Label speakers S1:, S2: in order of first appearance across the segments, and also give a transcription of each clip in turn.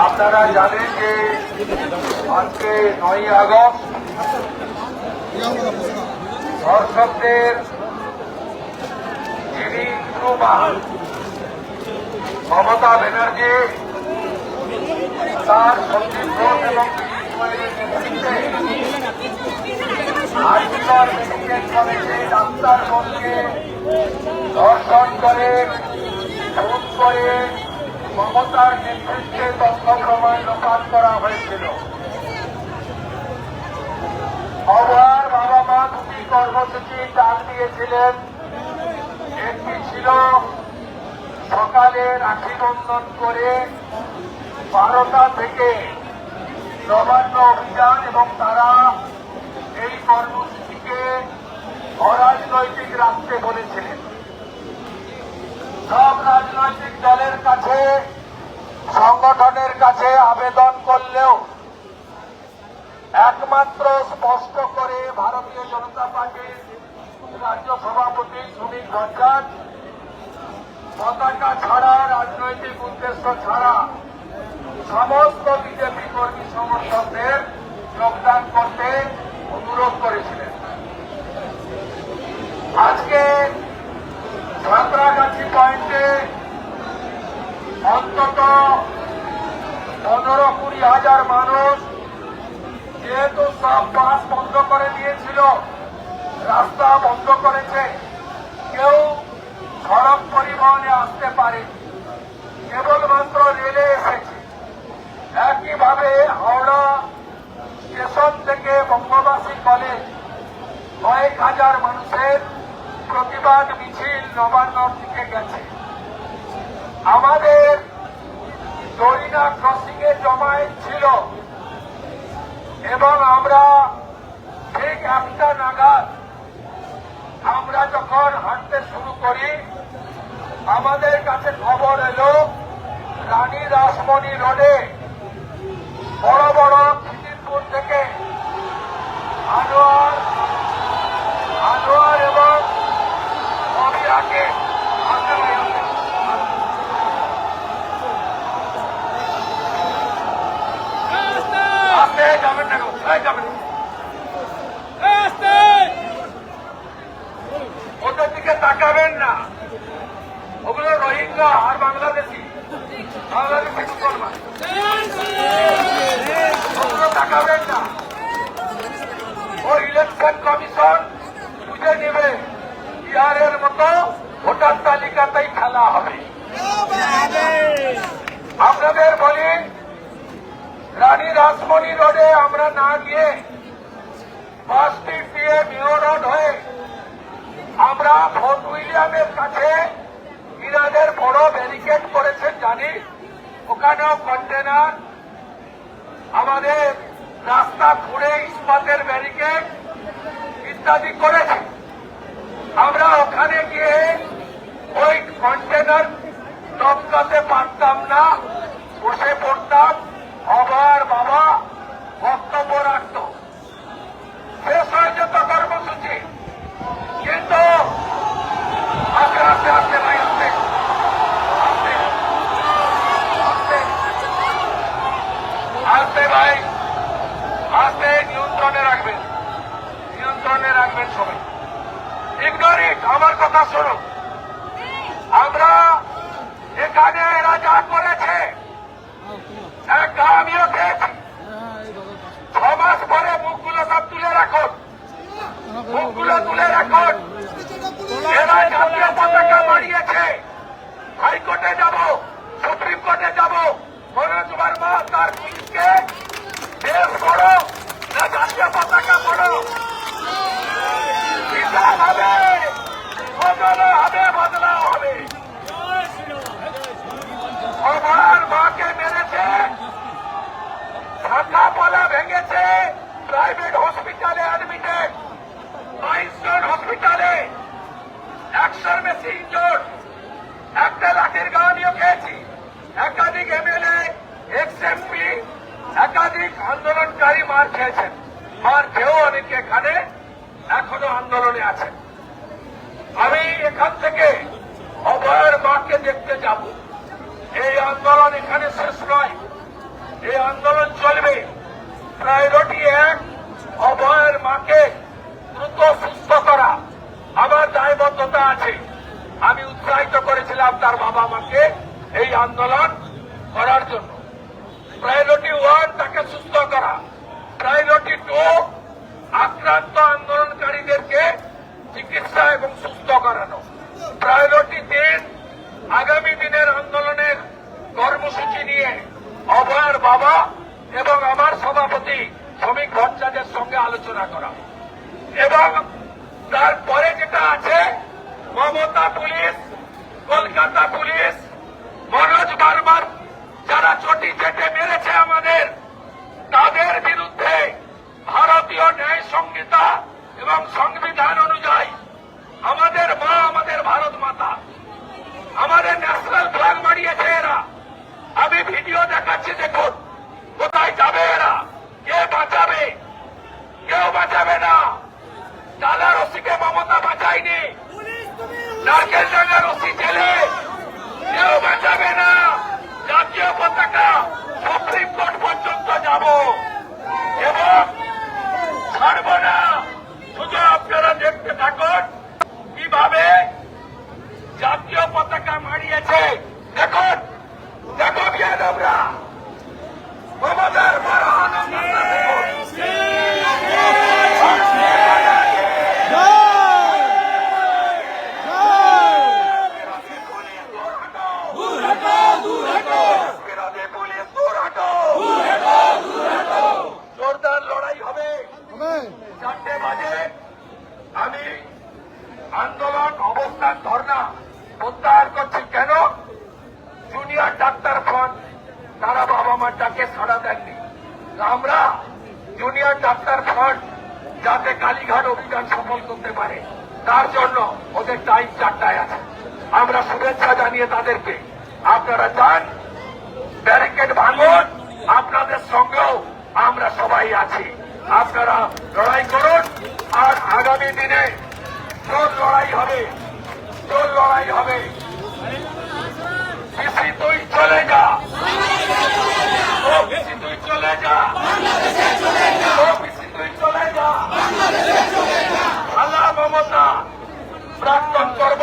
S1: আপনারা জানেন যে আজকে নয় আগস্ট দর্শকদের যিনি মমতা ব্যানার্জি, তার সন্দীপ ঘোষ এবং আজীবন মেডিকেল কলেজে ডাক্তারগণকে ধর্ষণ করে করে মমতার নেতৃত্বে তথ্য প্রমাণ করা হয়েছিল। অবহার বাবা মা দুটি কর্মসূচি ডাক দিয়েছিলেন। একটি ছিল সকালে রাখি বন্ধন করে বারোটা থেকে নবান্ন অভিযান এবং তারা এই কর্মসূচিকে অরাজনৈতিক রাখতে বলেছিলেন। সব রাজনৈতিক দলের কাছে, সংগঠনের কাছে আবেদন করলেও একমাত্র স্পষ্ট করে ভারতীয় জনতা পার্টির রাজ্য সভাপতি সুনীল ভট্টাচ পতাকা ছাড়া, রাজনৈতিক উদ্দেশ্য ছাড়া সমস্ত বিজেপি কর্মী সমর্থকদের যোগদান করতে অনুরোধ করেছিলেন। আজকে সাঁতরাগাছি পয়েন্টে অন্তত পনেরো কুড়ি হাজার মানুষ যেহেতু সব বাস বন্ধ করে দিয়েছিল, রাস্তা বন্ধ করেছে, কেউ সড়ক পরিবহনে আসতে পারে কেবলমাত্র রেলে এসেছে। একইভাবে হাওড়া স্টেশন থেকে বঙ্গবাসী কলেজ কয়েক হাজার মানুষের প্রতিবাদ মিছিল নবান্ন থেকে গেছে আমাদের দরিনা ক্রসিং এ জমায়েত ছিল। এবং আমরা ঠিক একটা নাগাদ আমরা যখন হাঁটতে শুরু করি, আমাদের কাছে খবর এলো, রানী রাসমণি রোডে বড় বড় খিদিরপুর থেকে আনোয়ার এবং অবিরাকে আনতে হবে। আস্তে যাবেন না গো, এই যাবেন না। ওদের দিকে তাকাবেন না ওগুলো রোহিঙ্গা আর বাংলাদেশি বাংলাদেশি মুসলমান ওগুলো তাকাবেন না ও ইলেকশন কমিশন বুঝে নেবে বিহারের মতো ভোটার তালিকাতেই খেলা হবে আপনাদের বলি রাসমণি রোডে আমরা না গিয়ে বাস স্ট্রিট দিয়ে মেয়র রোড হয়ে আমরা ফোর্ট উইলিয়ামের কাছে ইরানের বড় ব্যারিকেড করেছেন, জানি। ওখানেও কন্টেনার। আমাদের রাস্তা খুঁড়ে ইস্পাতের ব্যারিকেড ইত্যাদি করেছে। আমরা ওখানে গিয়ে ওই কন্টেনার টপকাতে পারতাম না, বসে পড়তাম। আবার বাবা, বক্তব্য রাখত। শেষ হয়ে যেত কর্মসূচি। কিন্তু আস্তে আস্তে আস্তে ভাই, আস্তে। আস্তে আস্তে আস্তে। ভাই, আস্তে, নিয়ন্ত্রণে রাখবেন। নিয়ন্ত্রণে রাখবেন সবাই। ইগনোরিট আমার কথা শোনো। আমরা এখানে এরা যা করেছে এক আমিও খেয়েছি ছ মাস পরে মুখগুলো সব তুলে রাখুন মুখগুলো তুলে রাখুন। এরা জাতীয় পতাকা বাড়িয়েছে। হাইকোর্টে যাব, সুপ্রিম কোর্টে যাব। মনোজ বর্মা তার পুলিশকে দেশ করো। একাধিক আন্দোলনকারী মার খেয়েছেন। মার খেয়েও অনেকে এখানে এখনও আন্দোলনে আছেন। আমি এখান থেকে অভয়ের মাকে দেখতে যাব। এই আন্দোলন এখানে শেষ নয়। এই আন্দোলন চলবে। প্রায়োরিটি এক, অভয়ের মাকে দ্রুত সুস্থ করা। আমার দায়বদ্ধতা আছে। আমি উৎসাহিত করেছিলাম তার বাবা মাকে এই আন্দোলন করার জন্য। প্রায়োরিটি ওয়ান করা। প্রায়োরিটি টু আক্রান্ত আন্দোলনকারীদেরকে চিকিৎসা এবং সুস্থ করানো। প্রায়োরিটি তিন, আগামী দিনের আন্দোলনের কর্মসূচি নিয়ে অভয়ের বাবা এবং আমার সভাপতি শ্রমিক ভট্টাচার্যের সঙ্গে আলোচনা করা। এবং তারপরে যেটা আছে, মমতা পুলিশ, কলকাতা এবং সংবিধান অনুযায়ী আমাদের মা, আমাদের ভারত মাতা, আমাদের ন্যাশনাল ফ্ল্যাগ মারিয়েছে এরা। আমি ভিডিও দেখাচ্ছি, দেখুন, কোথায় যাবে এরা, কে বাঁচাবে, কেউ বাঁচাবে না। ডালা রসিকে মমতা বাঁচায়নি। নারকেল ডাঙ্গা রসি জেলে, কেউ বাঁচাবে না। জাতীয় পতাকা সুপ্রিম কোর্ট পর্যন্ত যাব। এবং ছাড়ব না। আপনারা দেখতে থাকুন কীভাবে জাতীয় পতাকা মারিয়েছে। দেখুন দেখো বিয়াদবরা মমতার বড় আনন্দ দেখুন বিরোধী পুলিশ দূর হটো জোরদার লড়াই হবে চারটে বাজে আমি অবস্থান ধর্ণা প্রত্যাহার করছি কেন? জুনিয়র ডাক্তার ফ্রন্ট তারা বাবা মার ডাকে সাড়া দেননি। আমরা জুনিয়র ডাক্তার ফ্রন্ট যাতে কালীঘাট অভিযান সফল করতে পারে, তার জন্য ওদের টাইম চারটায় আছে। আমরা শুভেচ্ছা জানিয়ে তাদেরকে, আপনারা যান ব্যারিকেড ভাঙুন, আপনাদের সঙ্গেও আমরা সবাই আছি। আপনারা লড়াই করুন, আর আগামী দিনে জোর লড়াই হবে। জোর লড়াই হবে। পিসি তুই চলে যা। ও পিসি তুই চলে যা। ও পিসি তুই চলে যা। আল্লাহ মমতা, প্রাক্তন করব।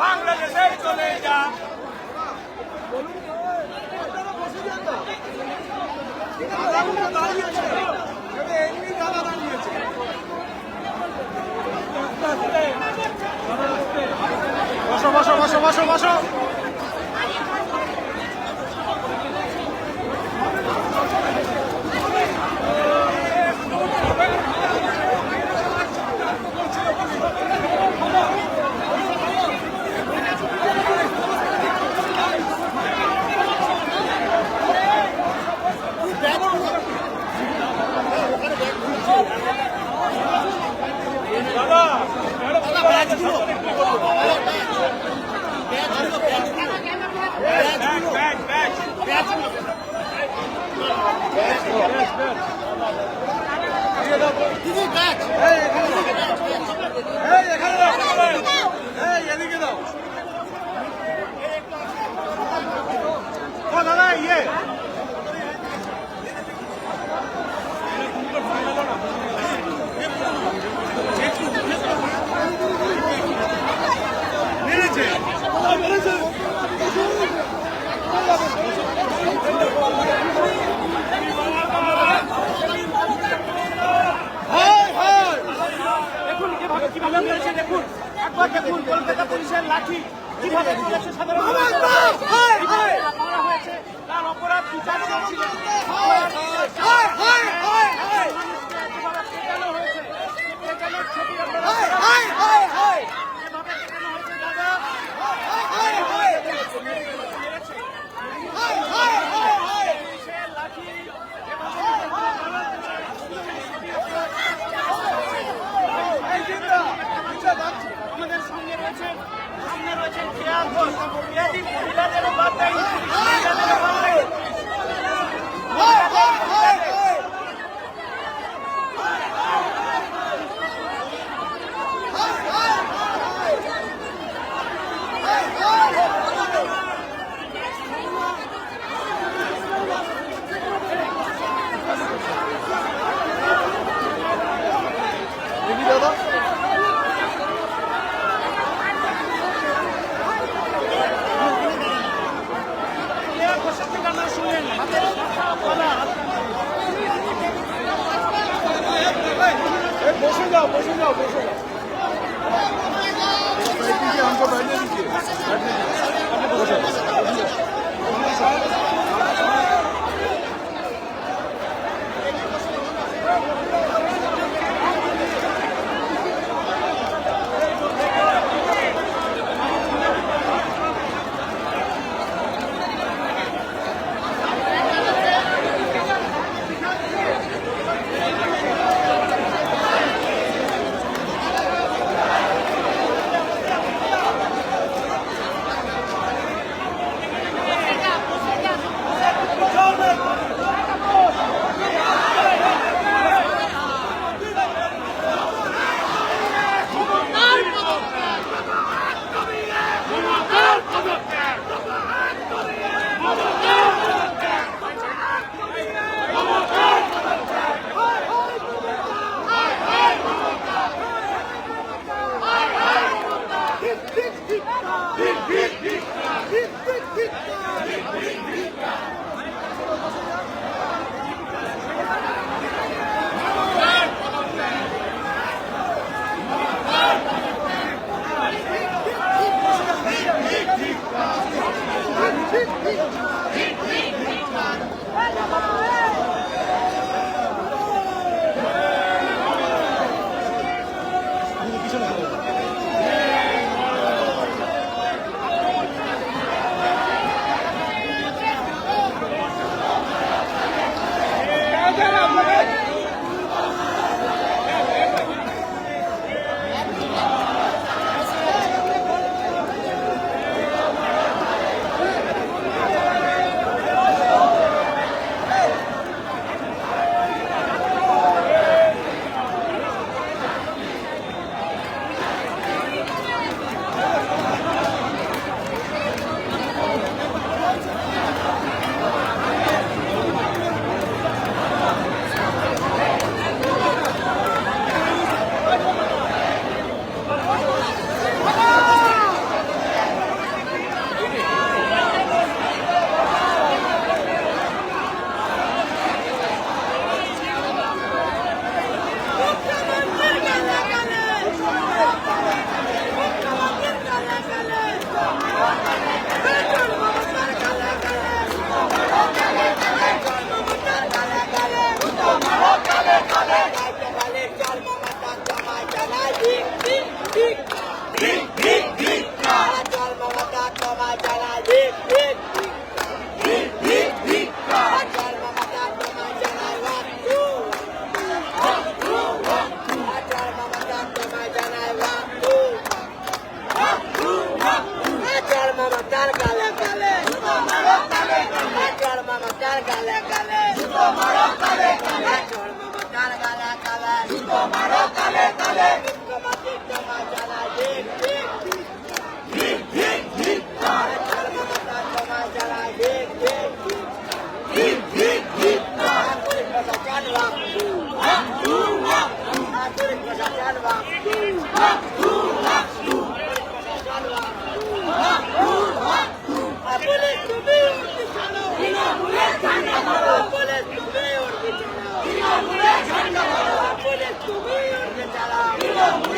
S2: বাংলাদেশে চলে যা
S3: আপনারা বসে। যান না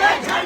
S4: Yeah, yeah.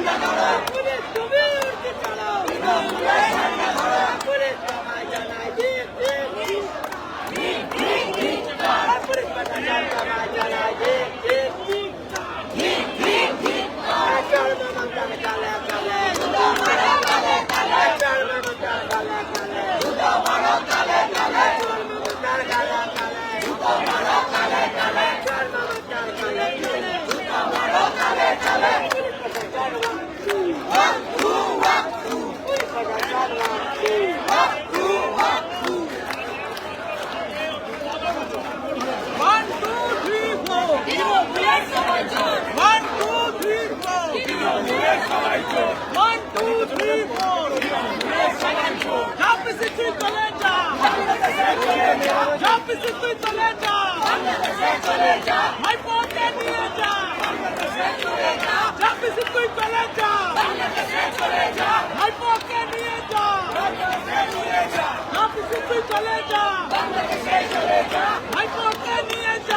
S4: Vai por que minha já! Vai por que minha já!